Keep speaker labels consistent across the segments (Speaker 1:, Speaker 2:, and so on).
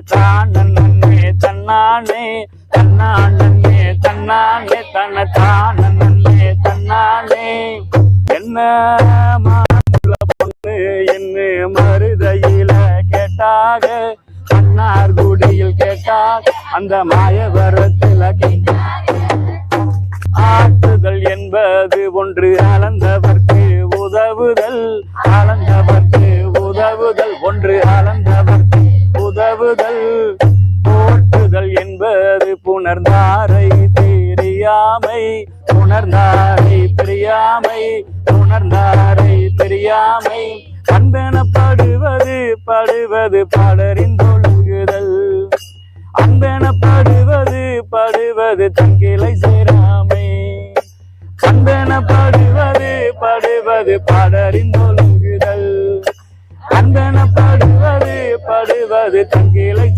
Speaker 1: தானே தன்னானே தன்னானே தன்னானே தன தானே தன்னானே. என்ன பொண்ணு என்ன மருதையில கேட்டாக அன்னார் குடியில் கேட்டாக அந்த மாயவரத்தில் ஆற்றுதல் என்பது ஒன்று அளந்தவர்க்கு உதவுதல் அளந்தவர்க்கு உதவுதல் ஒன்று அளந்தவர்க்கு உணர்ந்தாரை தெரியாமை உணர்ந்தாரை தெரியாமை உணர்ந்தாரை தெரியாமை. அன்பெனப்படுவது படுவது பலரிந்தொழுகுதல் அன்பெனப்படுவது படுவது தங்கிலை சேராமை. அன்பெனப்படுவது படுவது படறிந்தொழுகுதல் அன்பெனப்படுவது படுவது தங்கிலை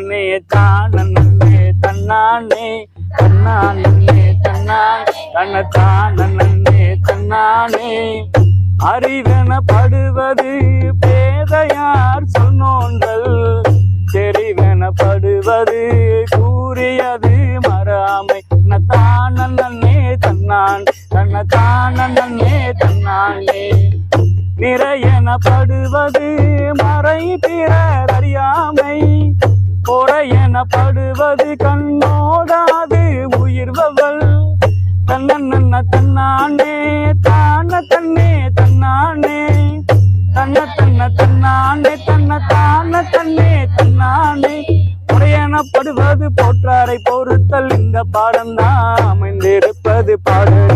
Speaker 1: தன்னானே தானே தன்னானே தன்னானே தன்னான் தன்னத்தானே தன்னானே. அறிவெனப்படுவது பேதையார் சொன்னோன்றல் தெரிவெனப்படுவது கூறியது மறாமை. தானே தன்னான் தன்னத்தானே தன்னானே. நிறையெனப்படுவது மறை பிறர் அறியாமை. பொறையெனப்படுவது கண்ணோடாது உயிர்வவள் தன்னன்ன தன்னானே தான தன்னே தன்னானே. தன்ன தன்ன தன்னானே தன்ன தான தன்னே தன்னானே. முறையெனப்படுவது போற்றாரை பொறுத்தல் இந்த பாடம் நாம் அமைந்திருப்பது பாடல்.